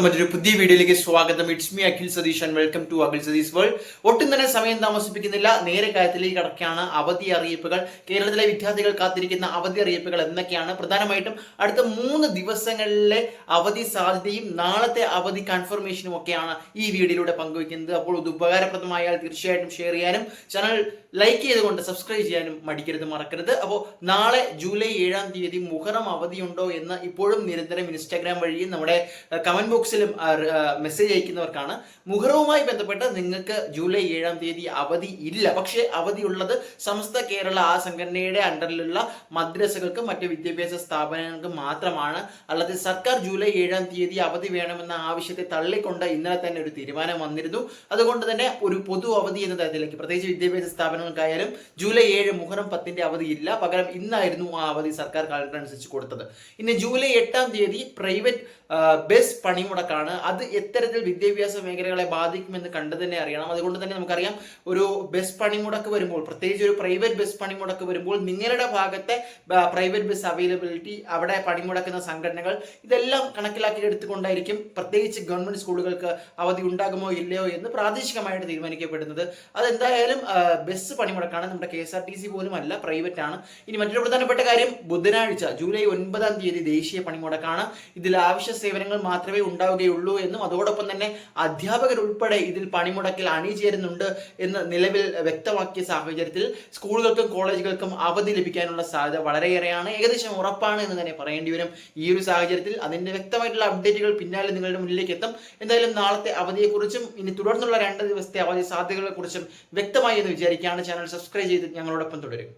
എല്ലാവർക്കും മറ്റൊരു പുതിയ വീഡിയോയിലേക്ക് സ്വാഗതം. It's me Akhil Satheesh and welcome to Akhil Satheesh world ഒട്ടും തന്നെ സമയം താമസിപ്പിക്കുന്നില്ല. നേരെ കാര്യത്തിലേക്ക് കടക്കാണ് അവധി അറിയിപ്പുകൾ. കേരളത്തിലെ വിദ്യാർത്ഥികൾ കാത്തിരിക്കുന്ന അവധി അറിയിപ്പുകൾ എന്തൊക്കെയാണ്? പ്രധാനമായിട്ടും അടുത്ത മൂന്ന് ദിവസങ്ങളിലെ അവധി സാധ്യതയും നാളത്തെ അവധി കൺഫർമേഷനും ഒക്കെയാണ് ഈ വീഡിയോയിലൂടെ പങ്കുവയ്ക്കുന്നത്. അപ്പോൾ ഇത് ഉപകാരപ്രദമായാൽ തീർച്ചയായിട്ടും ഷെയർ ചെയ്യാനും ചാനൽ ലൈക്ക് ചെയ്തുകൊണ്ട് സബ്സ്ക്രൈബ് ചെയ്യാനും മടിക്കരുത് മറക്കരുത്. അപ്പോൾ നാളെ ജൂലൈ ഏഴാം തീയതി മുഹറം അവധിയുണ്ടോ എന്ന് ഇപ്പോഴും നിരന്തരം ഇൻസ്റ്റാഗ്രാം വഴിയും നമ്മുടെ കമന്റ് ബോക്സിലും മെസ്സേജ് അയക്കുന്നവർക്കാണ് മുഹറവുമായി ബന്ധപ്പെട്ട് നിങ്ങൾക്ക് ജൂലൈ ഏഴാം തീയതി അവധി ഇല്ല. പക്ഷേ അവധി ഉള്ളത് സമസ്ത കേരള ആ സംഘടനയുടെ അണ്ടറിലുള്ള മദ്രസകൾക്കും മറ്റ് വിദ്യാഭ്യാസ സ്ഥാപനങ്ങൾക്കും മാത്രമാണ്. അല്ലാതെ സർക്കാർ ജൂലൈ ഏഴാം തീയതി അവധി വേണമെന്ന ആവശ്യത്തെ തള്ളിക്കൊണ്ട് ഇന്നലെ തന്നെ ഒരു തീരുമാനം വന്നിരുന്നു. അതുകൊണ്ട് തന്നെ ഒരു പൊതു അവധി എന്ന തരത്തിലേക്ക് പ്രത്യേകിച്ച് വിദ്യാഭ്യാസ സ്ഥാപനങ്ങൾക്കായാലും ജൂലൈ ഏഴ് മുഹറം പത്തിന്റെ അവധി ഇല്ല. പകരം ഇന്നായിരുന്നു ആ അവധി സർക്കാർ കാലത്തിനനുസരിച്ച് കൊടുത്തത്. ഇനി ജൂലൈ എട്ടാം തീയതി പ്രൈവറ്റ് ബസ് പണിമുടക്കാണ് അത് എത്തരത്തിൽ വിദ്യാഭ്യാസ മേഖലകളെ ബാധിക്കുമെന്ന് കണ്ടു തന്നെ അറിയണം. അതുകൊണ്ട് തന്നെ നമുക്കറിയാം ഒരു ബസ് പണിമുടക്ക് വരുമ്പോൾ പ്രത്യേകിച്ച് ഒരു പ്രൈവറ്റ് ബസ് പണിമുടക്ക് വരുമ്പോൾ നിങ്ങളുടെ ഭാഗത്തെ പ്രൈവറ്റ് ബസ് അവൈലബിലിറ്റി അവിടെ പണിമുടക്കുന്ന സംഘടനകൾ ഇതെല്ലാം കണക്കിലാക്കി എടുത്തുകൊണ്ടായിരിക്കും പ്രത്യേകിച്ച് ഗവൺമെന്റ് സ്കൂളുകൾക്ക് അവധി ഉണ്ടാകുമോ ഇല്ലയോ എന്ന് പ്രാദേശികമായിട്ട് തീരുമാനിക്കപ്പെടുന്നത്. അതെന്തായാലും ബസ് പണിമുടക്കാണ്. നമ്മുടെ K S R T C പോലും അല്ല പ്രൈവറ്റ് ആണ്. ഇനി മറ്റൊരു പ്രധാനപ്പെട്ട കാര്യം ബുധനാഴ്ച ജൂലൈ ഒൻപതാം തീയതി ദേശീയ പണിമുടക്കാണ്. ഇതിൽ ആവശ്യ സേവനങ്ങൾ മാത്രമേ ഉണ്ടാവുകയുള്ളൂ എന്നും അതോടൊപ്പം തന്നെ അധ്യാപകരുൾപ്പെടെ ഇതിൽ പണിമുടക്കിൽ അണിചേരുന്നുണ്ട് എന്ന് നിലവിൽ വ്യക്തമാക്കിയ സാഹചര്യത്തിൽ സ്കൂളുകൾക്കും കോളേജുകൾക്കും അവധി ലഭിക്കാനുള്ള സാധ്യത വളരെയേറെയാണ്. ഏകദേശം ഉറപ്പാണ് എന്ന് തന്നെ പറയേണ്ടി വരും. ഈ ഒരു സാഹചര്യത്തിൽ അതിന്റെ വ്യക്തമായിട്ടുള്ള അപ്ഡേറ്റുകൾ പിന്നാലെ നിങ്ങളുടെ മുന്നിലേക്ക് എത്തും. എന്തായാലും നാളത്തെ അവധിയെക്കുറിച്ചും ഇനി തുടർന്നുള്ള രണ്ട് ദിവസത്തെ അവധി സാധ്യതകളെക്കുറിച്ചും വ്യക്തമായി എന്ന് വിചാരിക്കുകയാണ്. ചാനൽ സബ്സ്ക്രൈബ് ചെയ്ത് ഞങ്ങളോടൊപ്പം തുടരും.